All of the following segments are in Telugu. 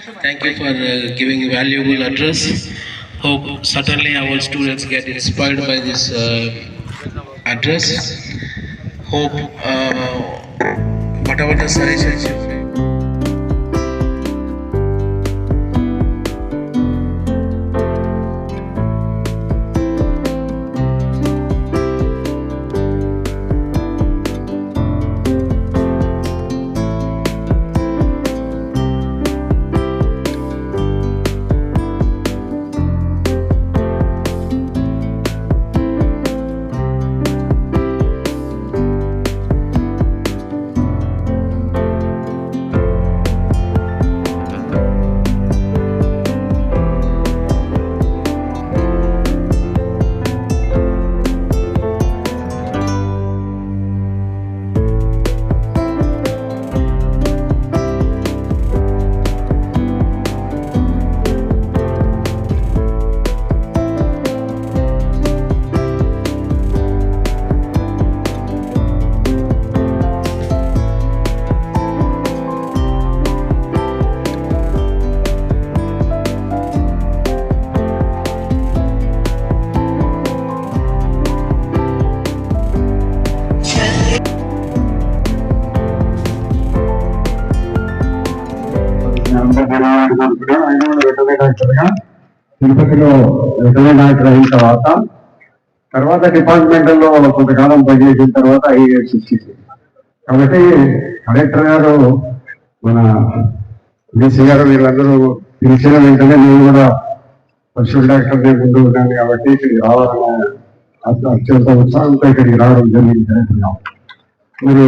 Thank you. For uh, giving a valuable address. Hope certainly our students get inspired by this uh, address. Hope uh, whatever the suggestions you ఆయన కూడా డాక్టర్గా తిరుపతిలో వెటరీ డాక్టర్ అయిన తర్వాత తర్వాత డిపార్ట్మెంట్లో కొంతకాలం పనిచేసిన తర్వాత ఐఏఎస్ ఇచ్చింది. కాబట్టి కలెక్టర్ గారు మన డీసీ గారు వీళ్ళందరూ పిలిచిన వెంటనే నేను కూడా పశువుల డాక్టర్ నేను ముందు ఉన్నాను కాబట్టి ఇక్కడికి రావాలనే అత్యంత ఉత్సాహంతో ఇక్కడికి రావడం జరిగింది మరి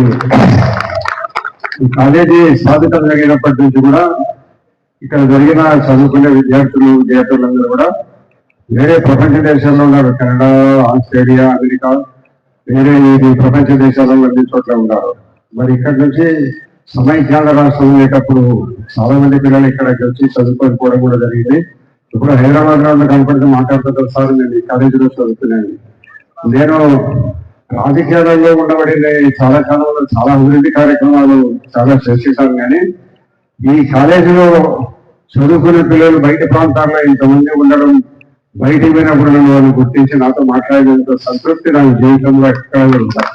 ఈ కాలేజీ స్థాపితం జరిగినప్పటి నుంచి కూడా ఇక్కడ జరిగిన చదువుకునే విద్యార్థులు విద్యార్థులందరూ కూడా వేరే ప్రపంచ దేశాల్లో ఉన్నారు. కెనడా ఆస్ట్రేలియా అమెరికా వేరే ఇది ప్రపంచ దేశాలలో అన్ని చోట్ల ఉన్నారు. మరి ఇక్కడ నుంచి సమైక్యాంధ్ర రాష్ట్రం ఉండేటప్పుడు చాలా మంది పిల్లలు ఇక్కడికి వచ్చి చదువుకొని పోవడం కూడా జరిగింది. ఇప్పుడు హైదరాబాద్లో కనపడితే మాట్లాడుతున్న సార్ నేను ఈ కాలేజీలో చదువుతున్నాను. నేను రాజకీయాలలో ఉండబడింది ఈ చాలా కాలంలో చాలా అభివృద్ధి కార్యక్రమాలు చాలా చేసేసాను కానీ ఈ కాలేజీలో చదువుకునే పిల్లలు బయట ప్రాంతాల్లో ఇంతమంది ఉండడం బయటికి పోయినప్పుడు నన్ను వాళ్ళు గుర్తించి నాతో మాట్లాడేంత సంతృప్తి నా జీవితంలో ఎక్కడ ఉంటాను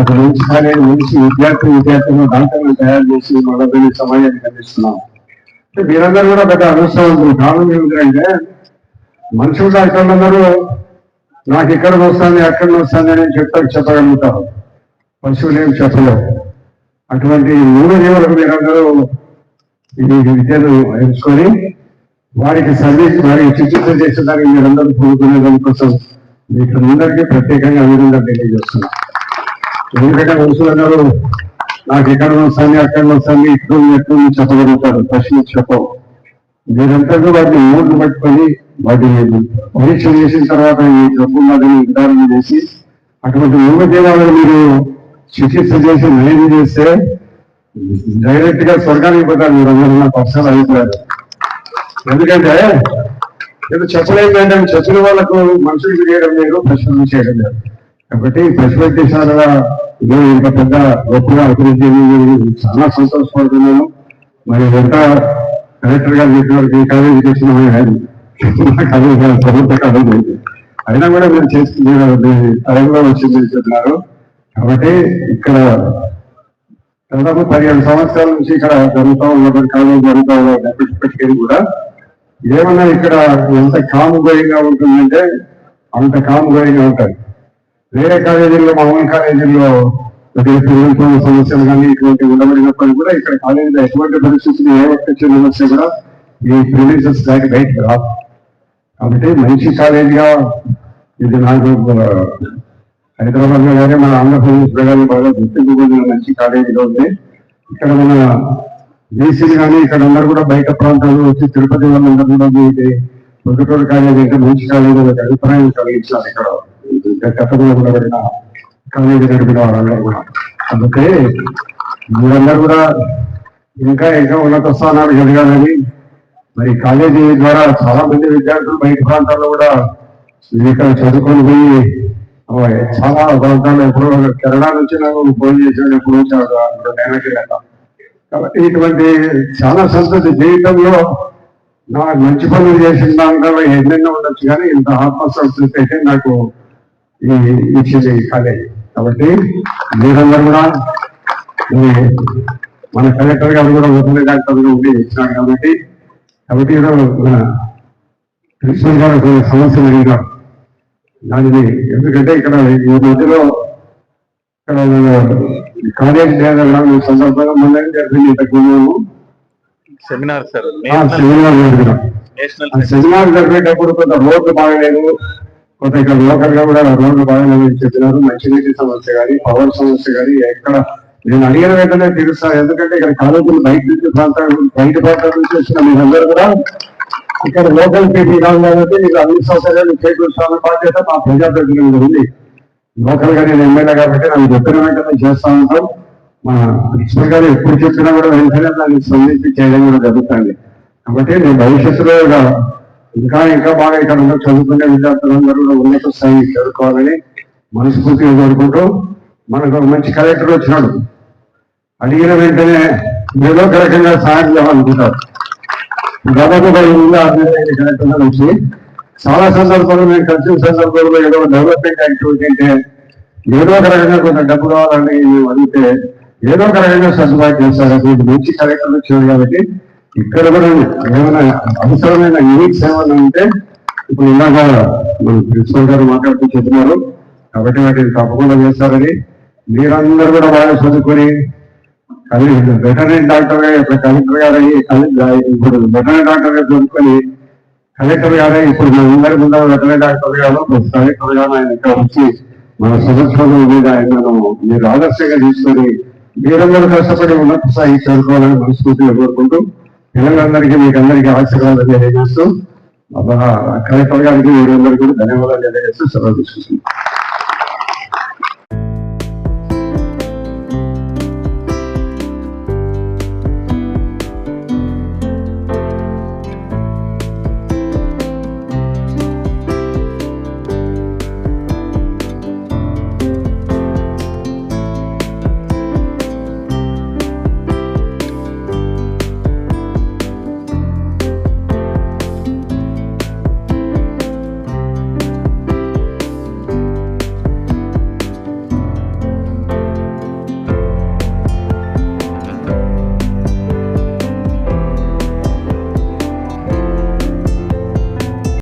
ఒక మంచి కాలేజీ మంచి విద్యార్థి విద్యార్థులను దాంట్లో తయారు చేసి మొదటి సమాజానికి అందిస్తున్నాం. అంటే మీరందరూ కూడా పెద్ద అనుభవం కారణం ఏమిటంటే మనుషులు డాక్టర్లందరూ నాకు ఇక్కడ వస్తుంది అక్కడ వస్తుంది అని చెప్తారు చెప్పగలుగుతారు. పశువులు ఏం చెప్పలేవు. అటువంటి మూడు దేవులకు మీరందరూ ఇది విద్యను ఎంచుకొని వారికి సర్వీస్ వారికి చికిత్స చేసేదానికి మీరందరూ కోరుకునే దానికోసం మీకు అందరికీ ప్రత్యేకంగా అభినందన తెలియజేస్తున్నాను ఎందుకంటే మనుషులందరూ నాకు ఎక్కడ వస్తాను అక్కడ వస్తాను ఇక్కడ ఎక్కడ చెప్పగలుగుతారు. ప్రశ్న చెప్పవు. మీరంతా వాటిని మూడు పట్టుకొని వాటిని పరీక్ష చేసిన తర్వాత ఈ డబ్బు వాటిని నిర్ధారణ చేసి అటువంటి మూగజీవాలను మీరు చికిత్స చేసి నయం చేస్తే డైరెక్ట్గా స్వర్గానికి పోతారు మీరు నా పర్సనల్ అభిప్రాయం ఎందుకంటే ఏదో చెప్పలేదు అంటే చచ్చిన వాళ్ళకు మనుషులు చేయడం లేదు ప్రశ్నలు చేయడం లేదు. కాబట్టి ప్రశ్నలు పశువైద్యశాలగా నేను ఇంత పెద్ద గొప్పగా అభివృద్ధి చాలా సంతోషపడుతున్నాను. మరి ఎంత కలెక్టర్ గారు చెప్పినప్పుడు ఈ కాలేజీకి వచ్చిన కాలేజీ కాదు, ప్రభుత్వ కాలేజీ అయినా కూడా మీరు చేస్తుంది టైంలో వచ్చింది చెప్తున్నారు కాబట్టి ఇక్కడ దాదాపు పదిహేను సంవత్సరాల నుంచి ఇక్కడ జరుగుతూ ఉన్నటువంటి కాలేజీ జరుగుతూ ఉన్నప్పటికీ కూడా ఏమన్నా ఇక్కడ ఎంత కాముగోయంగా ఉంటుందంటే అంత కాముగోయంగా ఉంటుంది. వేరే కాలేజీల్లో మామూలు కాలేజీల్లో కొద్దిగా సమస్యలు కానీ ఇటువంటి ఉండబడినప్పటికీ కూడా ఇక్కడ కాలేజీలో ఎటువంటి పరిస్థితులు ఏ ఒక్క సమస్య కూడా ఈ ప్రిమిసెస్ దాటి బయటకు రాదు. కాబట్టి మంచి కాలేజీగా ఇది నాకు హైదరాబాద్లో కానీ మన ఆంధ్రప్రదేశ్ ప్రజలు బాగా గుర్తింపు పొందిన మంచి కాలేజీలో ఉంది ఇక్కడ మన బీసీలు కానీ ఇక్కడ అందరూ కూడా బయట ప్రాంతాల్లో వచ్చి తిరుపతి వాళ్ళందరూ పొద్దుటూరు కాలేజీ అంటే మంచి కాలేజీ అభిప్రాయం కలిగించాలి ఇక్కడ. గతంలో ఉండబడిన కాలేజీ నడిపిన వాళ్ళందరూ కూడా. అందుకే మీరందరూ కూడా ఇంకా ఇంకా ఉన్నత స్థానాలు ఎదగాలని మరి కాలేజీ ద్వారా చాలా మంది విద్యార్థులు బయట ప్రాంతాల్లో కూడా ఇక్కడ చదువుకొని పోయి చాలా ప్రాంతాల్లో ఎప్పుడో కెనడా నుంచి నాకు ఫోన్ చేశాను ఎప్పుడు వచ్చాడు రెండు నెలలకి కాబట్టి ఇటువంటి చాలా సంతతి జీవితంలో నా మంచి పనులు చేసిన దాంట్లో ఎన్నెన్నో ఉండొచ్చు కానీ ఇంత ఆత్మసంతృప్తి అయితే నాకు ఈ ఇచ్చింది కాలేజ్ కాబట్టి మీరందరూ కూడా మన కలెక్టర్ గారు కూడా వదిలే డాక్టర్గా ఉండి ఇచ్చినారు కాబట్టి కాబట్టి ఈరోజు మన ప్రిన్సిపల్ గారు సమస్యలు అడిగారు. దానిని ఎందుకంటే ఇక్కడ ఈ మధ్యలో ఇక్కడ కాలేజ్ డే సందర్భంగా మొన్న జరిగింది సెమినార్ సార్ సెమినార్ జరిగేటప్పుడు కొంత రోడ్లు బాగలేదు. కొంత ఇక్కడ లోకల్గా కూడా రోడ్లు బాగలేదు అని చెప్పినారు. మంచినీటి సమస్య కానీ పవర్ సమస్య కానీ ఎక్కడ నేను అడిగిన వెంటనే తీరుస్తాను ఎందుకంటే ఇక్కడ కాలేజీలు బయట నుంచి ప్రాంతాలు బయట ప్రాంతాల నుంచి వచ్చిన మీరందరూ కూడా ఇక్కడ లోకల్ పీపీ కాదు కాబట్టి మీకు అన్ని సౌకర్యాలు చేకూర్చాలని బాధ్యత మా ప్రజాప్రతినిధులు ఉంది లోకల్గా నేను ఎమ్మెల్యే కాబట్టి నన్ను చెప్పిన వెంటనే చేస్తా ఉంటాం. మా కృష్ణ గారు ఎప్పుడు చెప్పినా కూడా వెంటనే దాన్ని స్పందించి చేయడం కూడా జరుగుతుంది. కాబట్టి నేను భవిష్యత్తులో ఇంకా ఇంకా బాగా ఇక్కడ ఉన్న చదువుకునే విద్యార్థులందరూ కూడా ఉన్నత స్థాయికి చదువుకోవాలని మనస్ఫూర్తిగా కోరుకుంటూ మనకు మంచి కలెక్టర్ వచ్చినాడు. అడిగిన వెంటనే ఏదో ఒక రకంగా సహాయం చేయాలనుకుంటారు దాదాపు ఒక ఎనిమిది వచ్చి చాలా సందర్భాలు నేను కలిసిన సందర్భంలో ఏదో డెవలప్మెంట్ యాక్టివిటీ అంటే ఏదో ఒక రకంగా కొంత డబ్బు కావాలని అడిగితే ఏదో ఒక రకంగా సర్దుబాటు చేస్తారు. మంచి కార్యక్రమం వచ్చారు కాబట్టి ఇక్కడ కూడా ఏమైనా అవసరమైన యూనిట్స్ ఏమైనా ఉంటే ఇప్పుడు ఇందాక మన ప్రిన్సిపల్ గారు మాట్లాడుతూ చెప్పినారు కాబట్టి వాటిని తప్పకుండా చేస్తారని మీరందరూ కూడా బాగా చదువుకొని అది వెటరీ డాక్టర్ ఇప్పుడు కలెక్టర్ గారు అయ్యి కలెక్టర్ ఇప్పుడు వెటరీ డాక్టర్ చూసుకొని కలెక్టర్ గారే ఇప్పుడు మనందరి ముందర వెటరీ డాక్టర్ గారు కలెక్టర్ గారు ఆయన ఇక్కడ వచ్చి మన సంవత్సరం మీద ఆయనను మీరు ఆదర్శంగా తీసుకొని మీరందరూ కష్టపడి ఉన్నత స్థాయి చేరుకోవాలని మనస్ఫూర్తిగా కోరుకుంటూ పిల్లలందరికీ మీకు అందరికీ ఆశీర్వాదం తెలియజేస్తూ కలెక్టర్ గారికి మీరందరికీ కూడా ధన్యవాదాలు తెలియజేస్తూ సెలవు తీసుకుంటున్నాను